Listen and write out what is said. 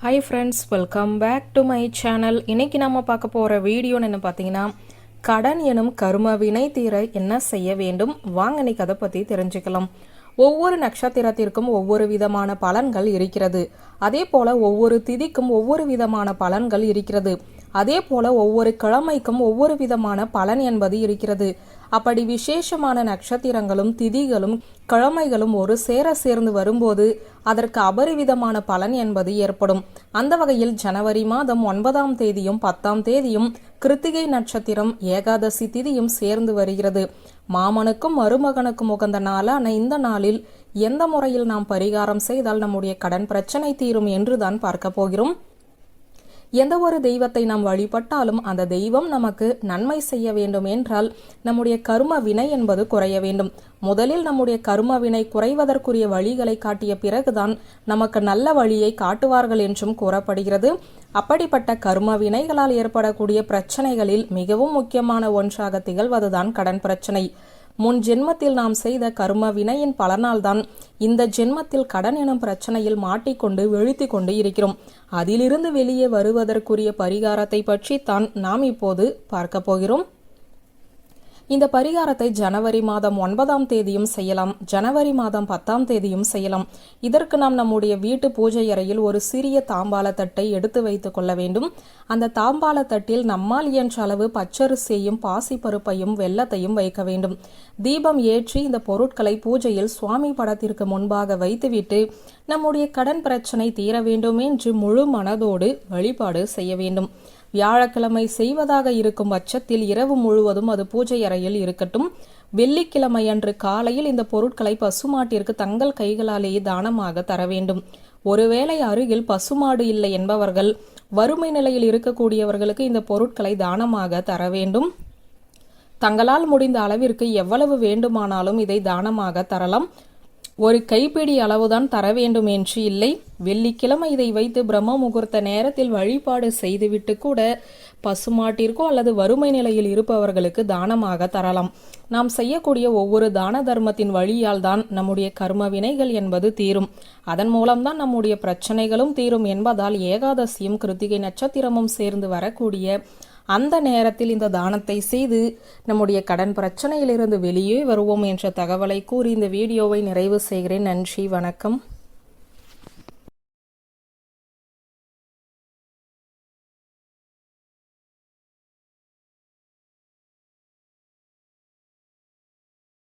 Hi friends welcome back to my channel இன்னைக்கு நம்ம பார்க்க போகிற வீடியோன்னு என்ன பார்த்தீங்கன்னா கடன் எனும் கரும வினை தீர என்ன செய்ய வேண்டும்? வாங்க இன்னைக்கு அதை பற்றி தெரிஞ்சுக்கலாம். ஒவ்வொரு நட்சத்திரத்திற்கும் ஒவ்வொரு விதமான பலன்கள் இருக்கிறது. அதே போல ஒவ்வொரு திதிக்கும் ஒவ்வொரு விதமான பலன்கள் இருக்கிறது. அதே போல ஒவ்வொரு கிழமைக்கும் ஒவ்வொரு விதமான பலன் என்பது இருக்கிறது. அப்படி விசேஷமான நட்சத்திரங்களும் திதிகளும் கிழமைகளும் ஒரு சேர சேர்ந்து வரும்போது அதற்கு அபரிவிதமான பலன் என்பது ஏற்படும். அந்த வகையில் ஜனவரி மாதம் ஒன்பதாம் தேதியும் பத்தாம் தேதியும் கிருத்திகை நட்சத்திரம் ஏகாதசி திதியும் சேர்ந்து வருகிறது. மாமனுக்கும் மருமகனுக்கும் உகந்த நாளான இந்த நாளில் எந்த முறையில் நாம் பரிகாரம் செய்தால் நம்முடைய கடன் பிரச்சனை தீரும் என்றுதான் பார்க்க போகிறோம். எந்த ஒரு தெய்வத்தை நாம் வழிபட்டாலும் அந்த தெய்வம் நமக்கு நன்மை செய்ய வேண்டும் என்றால் நம்முடைய கரும வினை என்பது குறைய வேண்டும். முதலில் நம்முடைய கரும வினை குறைவதற்குரிய வழிகளை காட்டிய பிறகுதான் நமக்கு நல்ல வழியை காட்டுவார்கள் என்றும் கூறப்படுகிறது. அப்படிப்பட்ட கர்ம வினைகளால் ஏற்படக்கூடிய பிரச்சனைகளில் மிகவும் முக்கியமான ஒன்றாக திகழ்வதுதான் கடன் பிரச்சனை. முன் ஜென்மத்தில் நாம் செய்த கர்ம வினையின் பலனால்தான் இந்த ஜென்மத்தில் கடன் எனும் பிரச்சனையில் மாட்டிக்கொண்டு வெழுத்தி கொண்டு இருக்கிறோம். அதிலிருந்து வெளியே வருவதற்குரிய பரிகாரத்தை பற்றி தான் நாம் இப்போது பார்க்க போகிறோம். இந்த பரிகாரத்தை ஜனவரி மாதம் ஒன்பதாம் தேதியும் செய்யலாம். ஜனவரி மாதம் பத்தாம் தேதியும் செய்யலாம். இதற்கு நாம் நம்முடைய வீட்டு பூஜை அறையில் ஒரு சிறிய தாம்பால தட்டை எடுத்து வைத்துக் கொள்ள வேண்டும். அந்த தாம்பால தட்டில் நம்மால் இயன்ற அளவு பச்சரிசியையும் பாசிப்பருப்பையும் வெள்ளத்தையும் வைக்க வேண்டும். தீபம் ஏற்றி இந்த பொருட்களை பூஜையில் சுவாமி படத்திற்கு முன்பாக வைத்துவிட்டு நம்முடைய கடன் பிரச்சனை தீர வேண்டும் என்று முழு மனதோடு வழிபாடு செய்ய வேண்டும். வியாழக்கிழமை செய்வதாக இருக்கும் பட்சத்தில் இரவு முழுவதும் அது பூஜை அறையில் இருக்கட்டும். வெள்ளிக்கிழமை அன்று காலையில் இந்த பொருட்களை பசுமாட்டிற்கு தங்கள் கைகளாலேயே தானமாக தர வேண்டும். ஒருவேளை அருகில் பசுமாடு இல்லை என்பவர்கள் வறுமை நிலையில் இருக்கக்கூடியவர்களுக்கு இந்த பொருட்களை தானமாக தர வேண்டும். தங்களால் முடிந்த அளவிற்கு எவ்வளவு வேண்டுமானாலும் இதை தானமாக தரலாம். ஒரு கைப்பிடி அளவுதான் தர வேண்டும் என்று இல்லை. வெள்ளிக்கிழமை இதை வைத்து பிரம்ம முகூர்த்த நேரத்தில் வழிபாடு செய்துவிட்டு கூட பசுமாட்டிற்கோ அல்லது வறுமை நிலையில் இருப்பவர்களுக்கு தானமாக தரலாம். நாம் செய்யக்கூடிய ஒவ்வொரு தான தர்மத்தின் வழியால் தான் நம்முடைய கர்ம வினைகள் என்பது தீரும். அதன் மூலம்தான் நம்முடைய பிரச்சனைகளும் தீரும் என்பதால் ஏகாதசியும் கிருத்திகை நட்சத்திரமும் சேர்ந்து வரக்கூடிய அந்த நேரத்தில் இந்த தானத்தை செய்து நம்முடைய கடன் பிரச்சனையிலிருந்து வெளியே வருவோம் என்ற தகவலை கூறி இந்த வீடியோவை நிறைவு செய்கிறேன். நன்றி வணக்கம்.